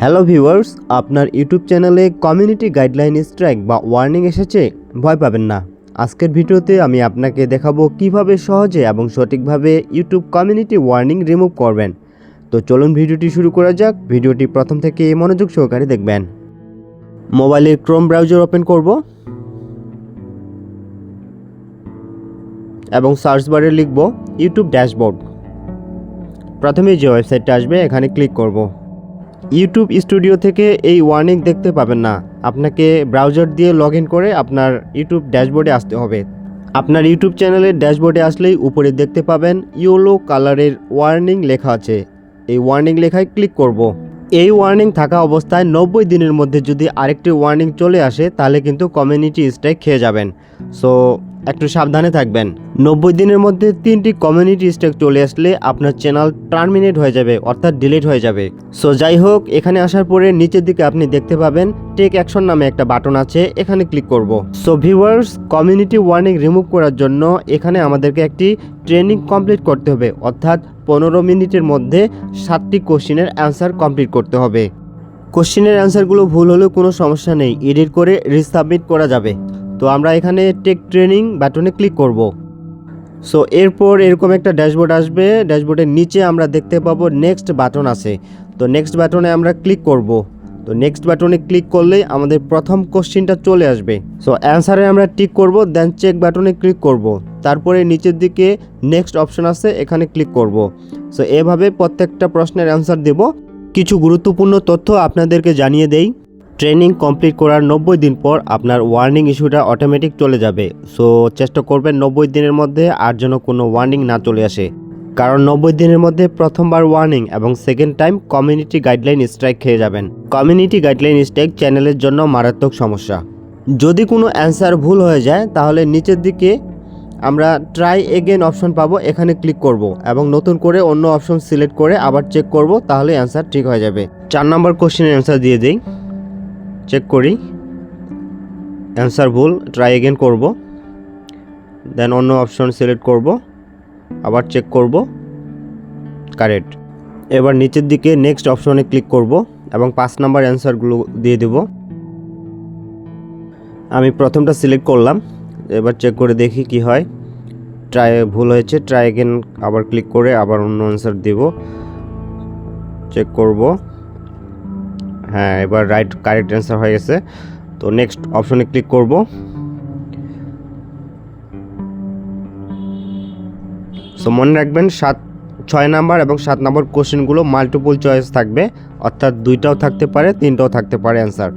Hello viewers আপনার YouTube চ্যানেলে community guideline strike বা ওয়ার্নিং এসেছে? ভয় পাবেন না। আজকের ভিডিওতে আমি আপনাকে দেখাবো কীভাবে সহজে এবং সঠিকভাবে ইউটিউব কমিউনিটি ওয়ার্নিং রিমুভ করবেন। তো চলুন ভিডিওটি শুরু করা যাক। ভিডিওটি প্রথম থেকে মনোযোগ সহকারে দেখবেন। মোবাইলের ক্রোম ব্রাউজার ওপেন করব। এবং সার্চ বারে লিখব ইউটিউব ড্যাশবোর্ড। প্রথমে যে ওয়েবসাইটটা আসবে, এখানে ক্লিক করব। ইউটিউব স্টুডিও থেকে এই ওয়ার্নিং দেখতে পাবেন না। আপনাকে ব্রাউজার দিয়ে লগ করে আপনার ইউটিউব ড্যাশবোর্ডে আসতে হবে। আপনার ইউটিউব চ্যানেলের ড্যাশবোর্ডে আসলেই উপরে দেখতে পাবেন ইয়েলো কালারের ওয়ার্নিং লেখা আছে। এই ওয়ার্নিং লেখায় ক্লিক করব। এই ওয়ার্নিং থাকা অবস্থায় নব্বই দিনের মধ্যে যদি আরেকটি ওয়ার্নিং চলে আসে, তাহলে কিন্তু কমিউনিটি স্ট্রাইক খেয়ে যাবেন। সো একটু সাবধানে থাকবেন। নব্বই দিনের মধ্যে তিনটি কমিউনিটি স্ট্রাইক চলে আসলে আপনার চ্যানেল টার্মিনেট হয়ে যাবে, অর্থাৎ ডিলিট হয়ে যাবে। সো যাই হোক, এখানে আসার পরে নিচের দিকে আপনি দেখতে পাবেন টেক অ্যাকশন নামে একটা বাটন আছে, এখানে ক্লিক করব। So viewers community warning remove করার জন্য এখানে আমাদেরকে একটি ট্রেনিং কমপ্লিট করতে হবে, অর্থাৎ পনেরো মিনিটের মধ্যে সাতটি কোশ্চিনের অ্যান্সার কমপ্লিট করতে হবে। কোশ্চিনের অ্যান্সারগুলো ভুল হলেও কোনো সমস্যা নেই এডিট করে রিসাবমিট করা যাবে। তো আমরা এখানে টেক ট্রেনিং বাটনে ক্লিক করব। সো এরপর এরকম একটা ড্যাশবোর্ড আসবে। ড্যাশবোর্ডের নিচে আমরা দেখতে পাবো নেক্সট বাটন আছে। তো নেক্সট বাটনে আমরা ক্লিক করব। তো নেক্সট বাটনে ক্লিক করলেই আমাদের প্রথম কোশ্চিনটা চলে আসবে। সো অ্যান্সারে আমরা টিক করব দেন চেক বাটনে ক্লিক করব। তারপরে নিচের দিকে নেক্সট অপশন আছে, এখানে ক্লিক করব। সো এভাবে প্রত্যেকটা প্রশ্নের অ্যান্সার দেব। কিছু গুরুত্বপূর্ণ তথ্য আপনাদেরকে জানিয়ে দেই। ট্রেনিং কমপ্লিট করার নব্বই দিন পর আপনার ওয়ার্নিং ইস্যুটা অটোমেটিক চলে যাবে। সো, চেষ্টা করবেন নব্বই দিনের মধ্যে আর যেন কোনো ওয়ার্নিং না চলে আসে। কারণ নব্বই দিনের মধ্যে প্রথমবার ওয়ার্নিং এবং second time community guideline strike খেয়ে যাবেন। কমিউনিটি গাইডলাইন স্ট্রাইক চ্যানেলের জন্য মারাত্মক সমস্যা। যদি কোনো অ্যান্সার ভুল হয়ে যায়, তাহলে নিচের দিকে আমরা ট্রাই এগেন অপশন পাবো, এখানে ক্লিক করব এবং নতুন করে অন্য অপশন সিলেক্ট করে আবার চেক করব, তাহলে অ্যান্সার ঠিক হয়ে যাবে। চার নম্বর কোশ্চেনের অ্যান্সার দিয়ে দিই। চেক করি। অ্যান্সার ভুল ট্রাই এগেন করব। দেন অন্য অপশন সিলেক্ট করব। আবার চেক করব। কারেক্ট এবার নিচের দিকে নেক্সট অপশনে ক্লিক করব এবং পাঁচ নাম্বার অ্যান্সারগুলো দিয়ে দেব। আমি প্রথমটা সিলেক্ট করলাম। এবার চেক করে দেখি কি হয়। ট্রাই ভুল হয়েছে ট্রাই এগেন আবার ক্লিক করে আবার অন্য অ্যান্সার দেব। চেক করব। হ্যাঁ এবার রাইট কারেক্ট অ্যান্সার হয়ে গেছে। তো নেক্সট অপশনে ক্লিক করব। সো মনে রাখবেন, সাত, ছয় নাম্বার এবং সাত নাম্বার কোশ্চেনগুলো মাল্টিপল চয়েস থাকবে। অর্থাৎ দুইটাও থাকতে পারে, তিনটাও থাকতে পারে অ্যান্সার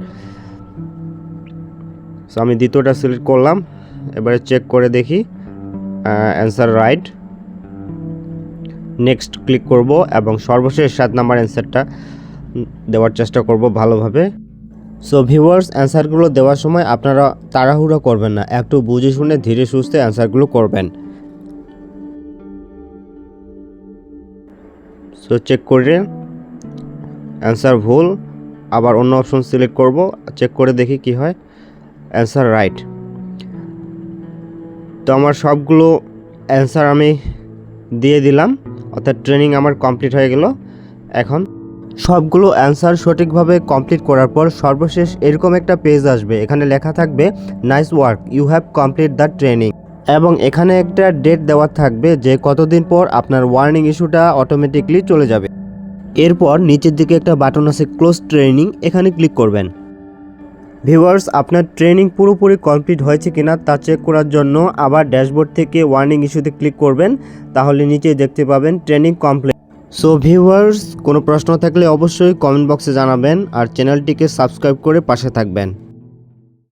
সো আমি দ্বিতীয়টা সিলেক্ট করলাম। এবারে চেক করে দেখি। অ্যান্সার রাইট নেক্সট ক্লিক করব এবং সর্বশেষ সাত নাম্বার অ্যান্সারটা দেওয়ার চেষ্টা করব ভালোভাবে। সো ভিউয়ার্স অ্যান্সারগুলো দেওয়ার সময় আপনারা তাড়াহুড়ো করবেন না। একটু বুঝে শুনে ধীরে সুস্থে অ্যান্সারগুলো করবেন। সো চেক করে অ্যান্সার ভুল। আবার অন্য অপশন সিলেক্ট করব। চেক করে দেখি কি হয়। অ্যান্সার রাইট তো আমার সবগুলো অ্যান্সার আমি দিয়ে দিলাম। অর্থাৎ ট্রেনিং আমার কমপ্লিট হয়ে গেল। এখন সবগুলো অ্যান্সার সঠিকভাবে কমপ্লিট করার পর সর্বশেষ এরকম একটা পেজ আসবে। এখানে লেখা থাকবে nice work you have complete the training এবং এখানে একটা ডেট দেওয়া থাকবে যে কতদিন পর আপনার ওয়ার্নিং ইস্যুটা অটোমেটিকলি চলে যাবে। এরপর নিচের দিকে একটা বাটন আছে ক্লোজ ট্রেনিং এখানে ক্লিক করবেন। ভিউয়ার্স আপনার ট্রেনিং পুরোপুরি কমপ্লিট হয়েছে কিনা তা চেক করার জন্য আবার ড্যাশবোর্ড থেকে ওয়ার্নিং ইস্যুতে ক্লিক করবেন। তাহলে নিচে দেখতে পাবেন ট্রেনিং কমপ্লিট সো ভিউয়ার্স কোনো প্রশ্ন থাকলে অবশ্যই কমেন্ট বক্সে জানাবেন আর চ্যানেলটিকে সাবস্ক্রাইব করে পাশে থাকবেন।